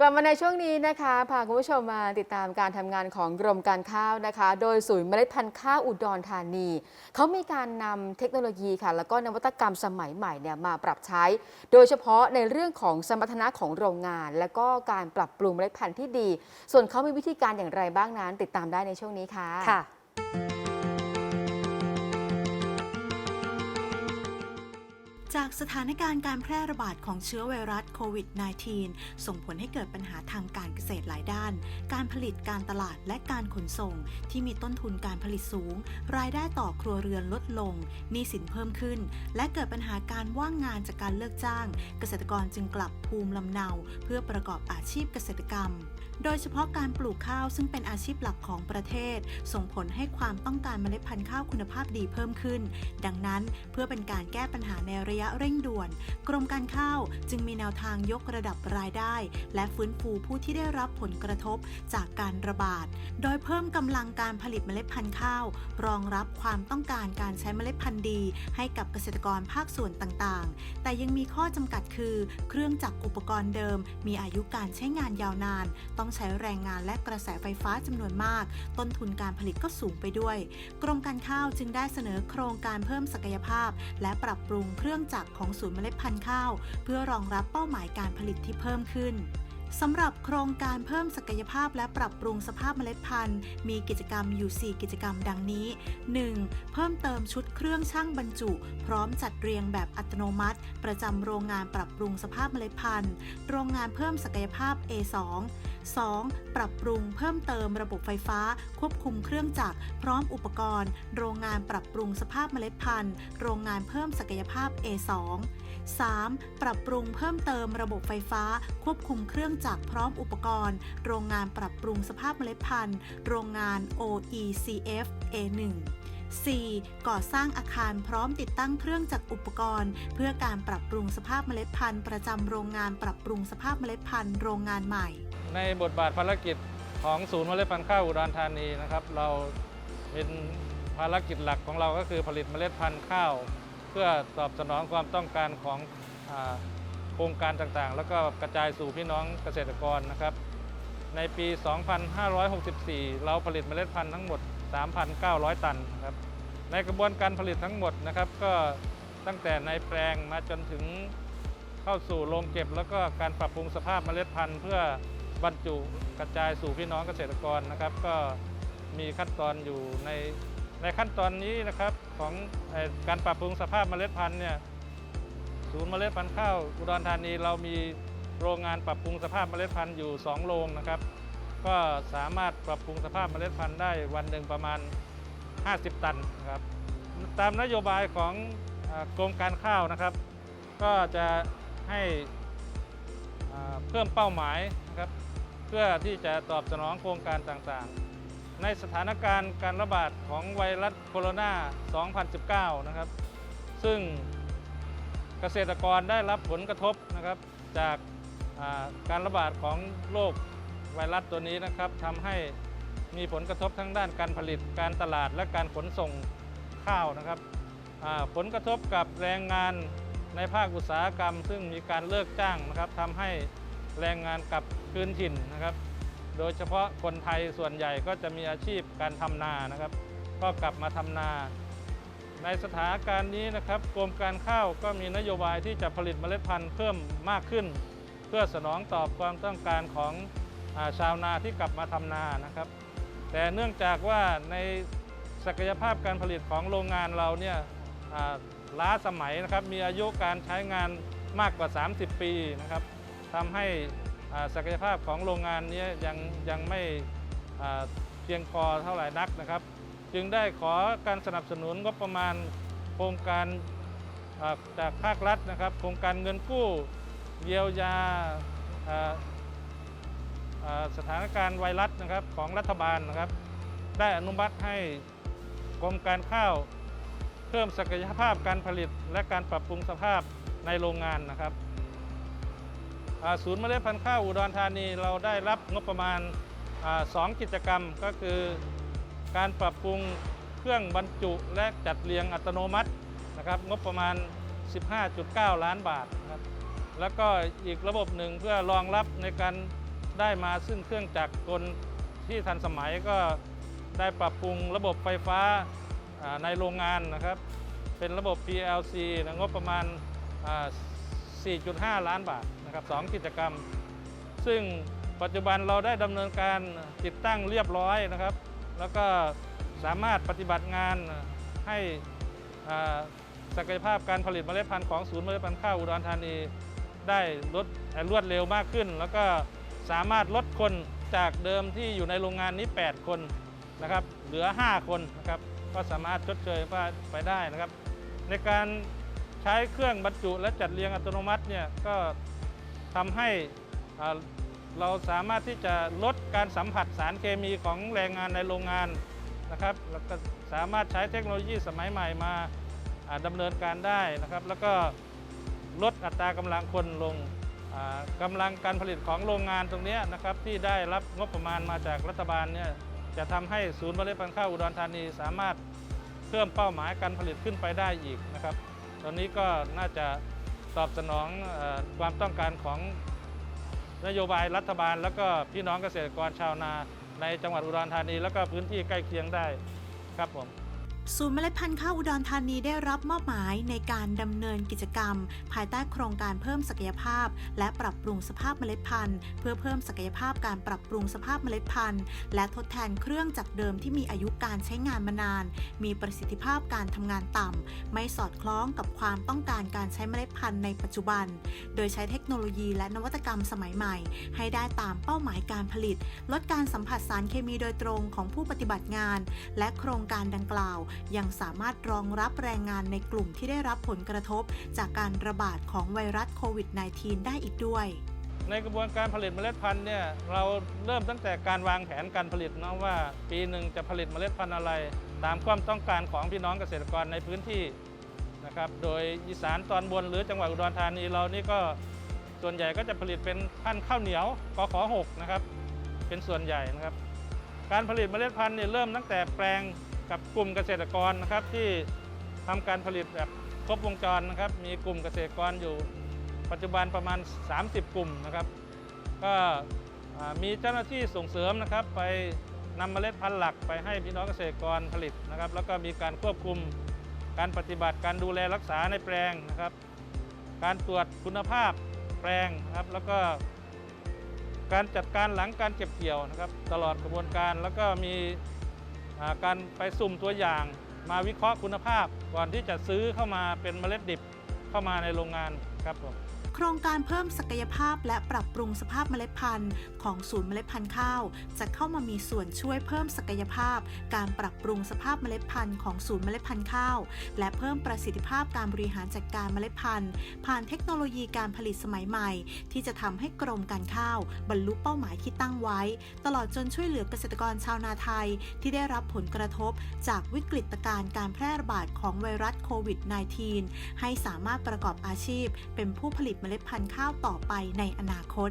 กลับมาในช่วงนี้นะคะพาคุณผู้ชมมาติดตามการทำงานของกรมการข้าวนะคะ โดยศูนย์เมล็ดพันธุ์ข้าวอุดรธานี เขามีการนำเทคโนโลยีค่ะ แล้วก็นวัตกรรมสมัยใหม่เนี่ยมาปรับใช้ โดยเฉพาะในเรื่องของสมรรถนะของโรงงาน และก็การปรับปรุงเมล็ดพันธุ์ที่ดี ส่วนเขามีวิธีการอย่างไรบ้างนั้น ติดตามได้ในช่วงนี้ค่ะค่ะ จากสถานการณ์การแพร่ระบาดของเชื้อไวรัสโควิด -19 ส่งผลให้เกิดปัญหาทางการเกษตรหลายด้าน การผลิตการตลาดและการขนส่ง ที่มีต้นทุนการผลิตสูง รายได้ต่อครัวเรือนลดลงหนี้สินเพิ่มขึ้น และเกิดปัญหาการว่างงานจากการเลิกจ้าง เกษตรกรจึงกลับภูมิลำเนา เพื่อประกอบอาชีพเกษตรกรรม โดยเฉพาะการปลูกข้าวซึ่งเป็นอาชีพหลักของประเทศ ส่งผลให้ความต้องการเมล็ดพันธุ์ข้าวคุณภาพดีเพิ่มขึ้น ดังนั้นเพื่อเป็นการแก้ปัญหาในระยะเร่งด่วน กรมการข้าวจึงมีแนวทางยกระดับรายได้ และฟื้นฟูผู้ที่ได้รับผลกระทบจากการระบาด โดยเพิ่มกำลังการผลิตเมล็ดพันธุ์ข้าว รองรับความต้องการการใช้เมล็ดพันธุ์ดี ให้กับเกษตรกรภาคส่วนต่างๆ แต่ยังมีข้อจำกัดคือ เครื่องจักรอุปกรณ์เดิม มีอายุการใช้งานยาวนาน ต้องใช้แรงงานและกระแสไฟฟ้าจำนวนมาก ต้นทุนการผลิตก็สูงไปด้วย กรมการข้าวจึงได้เสนอโครงการเพิ่มศักยภาพ และปรับปรุงเครื่องจักรของศูนย์เมล็ดพันธุ์ข้าว เพื่อรองรับเป้าหมายการผลิตที่เพิ่มขึ้นสำหรับโครงการเพิ่มศักยภาพและปรับปรุงสภาพเมล็ดพันธุ์ มีกิจกรรมอยู่ 4 กิจกรรมดังนี้ 1. เพิ่มเติมชุดเครื่องช่างบรรจุ พร้อมจัดเรียงแบบอัตโนมัติ ประจำโรงงานปรับปรุงสภาพเมล็ดพันธุ์ โรงงานเพิ่มศักยภาพ A2 2. ปรับปรุงเพิ่มเติมระบบไฟฟ้า ควบคุมเครื่องจักร พร้อมอุปกรณ์ โรงงานปรับปรุงสภาพเมล็ดพันธุ์ โรงงานเพิ่มศักยภาพ A2 3. ปรับปรุงเพิ่มเติมระบบไฟฟ้า ควบคุมเครื่องจักรพร้อมอุปกรณ์ โรงงานปรับปรุงสภาพเมล็ดพันธุ์ โรงงาน OECF A1 4. ก่อสร้างอาคารพร้อมติดตั้งเครื่องจักรอุปกรณ์ เพื่อการปรับปรุงสภาพเมล็ดพันธุ์ ประจำโรงงานปรับปรุงสภาพเมล็ดพันธุ์โรงงานใหม่ ในบทบาทภารกิจของศูนย์เมล็ดพันธุ์ข้าวอุดรธานีนะครับ เราเป็นภารกิจหลักของเราก็คือผลิตเมล็ดพันธุ์ข้าว เพื่อตอบสนองความต้องการของอโครงการต่างๆ แล้วก็กระจายสู่พี่น้องเกษตรกรนะครับ ในปี 2564 เราผลิตเมล็ดพันธุ์ทั้งหมด 3,900 ตันครับในกระบวนการผลิตทั้งหมดนะครับก็ตั้งแต่ในแปลงมาจนถึงเข้าสู่โรงเก็บ แล้วก็การปรับปรุงสภาพเมล็ดพันธุ์เพื่อ บรรจุกระจายสู่พี่น้องเกษตรกรนะครับ ก็มีขั้นตอนอยู่ในในขั้นตอนนี้นะครับของอการปรับปรุงสภาพเมล็ดพันธุ์เนี่ยศูนย์เมล็ดพันธุ์ข้าวอุดรธานีเรามีโรงงานปรับปรุงสภาพเมล็ดพันธุ์อยู่ 2 โรงนะครับ ก็สามารถปรับปรุงสภาพเมล็ดพันธุ์ได้วันหนึ่งประมาณ 50 ตันครับตามนโยบายของอกรมการข้าวนะครับ ก็จะให้ เพิ่มเป้าหมายนะครับเพื่อที่จะตอบสนองโครงการต่างๆ ในสถานการณ์การระบาดของไวรัสโคโรนา 2019 นะครับ ซึ่งเกษตรกรได้รับผลกระทบนะครับจากการระบาดของโรคไวรัสตัวนี้นะครับทำให้มีผลกระทบทั้งด้านการผลิตการตลาดและการขนส่งข้าวนะครับผลกระทบกับแรงงานในภาคอุตสาหกรรม ซึ่งมีการเลิกจ้างนะครับทำให้ แรงงานกลับคืนถิ่นนะครับ โดยเฉพาะคนไทยส่วนใหญ่ก็จะมีอาชีพการทำนานะครับ ก็กลับมาทำนา ในสถานการณ์นี้นะครับกรมการข้าวก็มีนโยบายที่จะผลิตเมล็ดพันธุ์เพิ่มมากขึ้น เพื่อสนองตอบความต้องการของอชาวนาที่กลับมาทำนานะครับ แต่เนื่องจากว่าในศักยภาพการผลิตของโรงงานเราเนี่ยล้าสมัยนะครับมีอายุการใช้งานมากกว่า 30 ปีนะครับ ทำให้ศักยภาพของโรงงานนี้ยังยังไม่เพียงพอเท่าไหร่นักนะครับ จึงได้ขอการสนับสนุนงบประมาณโครงการจากภาครัฐนะครับ โครงการเงินกู้เยียวยาสถานการณ์ไวรัสนะครับของรัฐบาลนะครับ ได้อนุมัติให้กรมการข้าวเพิ่มศักยภาพการผลิตและการปรับปรุงสภาพในโรงงานนะครับ ศูนย์เมล็ดพันธุ์ข้าวอุดรธานีเราได้รับงบประมาณสองกิจกรรมก็คือ การปรับปรุงเครื่องบรรจุและจัดเรียงอัตโนมัตินะครับงบประมาณ 15.9 ล้านบาทนะครับแล้วก็อีกระบบหนึ่งเพื่อรองรับในการได้มาซึ่งเครื่องจักรกลที่ทันสมัยก็ได้ปรับปรุงระบบไฟฟ้าในโรงงานนะครับ เป็นระบบ PLC นะงบประมาณอ่า4.5 ล้านบาท นะครับสองกิจกรรม ซึ่งปัจจุบันเราได้ดำเนินการติดตั้งเรียบร้อยนะครับ แล้วก็สามารถปฏิบัติงานให้ศักยภาพการผลิตเมล็ดพันธุ์ของศูนย์เมล็ดพันธุ์ข้าวอุดรธานีได้ลดรวดเร็วมากขึ้น แล้วก็สามารถลดคนจากเดิมที่อยู่ในโรงงานนี้ 8 คนนะครับ เหลือ 5 คนนะครับก็สามารถชดเชยไปได้นะครับ ในการใช้เครื่องบรรจุและจัดเรียงอัตโนมัติเนี่ยก็ ทำให้เราสามารถที่จะลดการสัมผัสสารเคมีของแรงงานในโรงงานนะครับแล้วก็สามารถใช้เทคโนโลยีสมัยใหม่มาอ่าดำเนินการได้นะครับ แล้วก็ลดอัตรากำลังคนลงอ่ากำลังการผลิตของโรงงานตรงนี้นะครับที่ได้รับงบประมาณมาจากรัฐบาลเนี่ยจะทำให้ศูนย์เมล็ดพันธุ์ข้าวอุดรธานีสามารถเพิ่มเป้าหมายการผลิตขึ้นไปได้อีกนะครับ ตอนนี้ก็น่าจะ ตอบสนองอความต้องการของนโยบายรัฐบาล แล้วก็พี่น้องเกษตรกรชาวนาในจังหวัดอุดรธานี แล้วก็พื้นที่ใกล้เคียงได้ครับผม ศูนย์เมล็ดพันธุ์ข้าวอุดรธานีได้รับมอบหมายในการดำเนินกิจกรรม ภายใต้โครงการเพิ่มศักยภาพ และปรับปรุงสภาพเมล็ดพันธุ์ เพื่อเพิ่มศักยภาพการปรับปรุงสภาพเมล็ดพันธุ์ และทดแทนเครื่องจากรเดิมที่มีอายุการใช้งานมานาน มีประสิทธิภาพการทำงานต่ำไม่สอดคล้องกับความต้องการการใช้เมล็ดพันธุ์ในปัจจุบัน โดยใช้เทคโนโลยีและนวัตกรรมสมัยใหม่ ให้ได้ตามเป้าหมายการผลิต ลดการสัมผัสสารเคมีโดยตรงของผู้ปฏิบัติงาน และโครงการดังกล่าวยังสามารถรองรับแรงงานในกลุ่มที่ได้รับผลกระทบ จากการระบาดของไวรัสโควิด -19 ได้อีกด้วยในกระบวนการผลิตเมล็ดพันธุ์เนี่ยเราเริ่มตั้งแต่การวางแผนการผลิตนะว่า ปีหนึ่งจะผลิตเมล็ดพันธุ์อะไร ตามความต้องการของพี่น้องเกษตรกรในพื้นที่นะครับโดยอีสานตอนบนหรือจังหวัดอุดรธานีเรานี่ก็ส่วนใหญ่ก็จะผลิตเป็นพันธุ์ข้าวเหนียวกขอ6นะครับเป็นส่วนใหญ่นะครับ การผลิตเมล็ดพันธุ์เนี่ยเริ่มตั้งแต่แปลง กับกลุ่มเกษตรกรนะครับที่ทำการผลิตแบบครบวงจรนะครับ มีกลุ่มเกษตรกรอยู่ ปัจจุบันประมาณ 30 กลุ่มนะครับ ก็มีเจ้าหน้าที่ส่งเสริมนะครับ ไปนำเมล็ดพันธุ์หลักไปให้พี่น้องเกษตรกรผลิตนะครับ แล้วก็มีการควบคุมการปฏิบัติการดูแลรักษาในแปลงนะครับ การตรวจคุณภาพแปลงนะครับ แล้วก็การจัดการหลังการเก็บเกี่ยวนะครับ ตลอดกระบวนการแล้วก็มี การไปสุ่มตัวอย่าง มาวิเคราะห์คุณภาพ ก่อนที่จะซื้อเข้ามาเป็นเมล็ดดิบเข้ามาในโรงงานครับผม ครงการเพิ่มศักยภาพและปรับปรุงสภาพเมล็ดพันธุ์ของศูนย์เมล็ดพันธุ์ข้าว จะเข้ามามีส่วนช่วยเพิ่มศักยภาพ การปรับปรุงสภาพเมล็ดพันธุ์ของศูนย์เมล็ดพันธุ์ข้าว และเพิ่มประสิทธิภาพการบริหารจัดการเมล็ดพันธุ์ ผ่านเทคโนโลยีการผลิตสมัยใหม่ ที่จะทำให้กรมการข้าว บรรลุเป้าหมายที่ตั้งไว้ ตลอดจนช่วยเหลือเกษตรกรชาวนาไทย ที่ได้รับผลกระทบ จากวิกฤตการณ์การแพร่ระบาดของไวรัสโควิด -19 ให้สามารถประกอบอาชีพ เป็นผู้ผลิตเมล็ดพันธุ์ข้าวต่อไปในอนาคต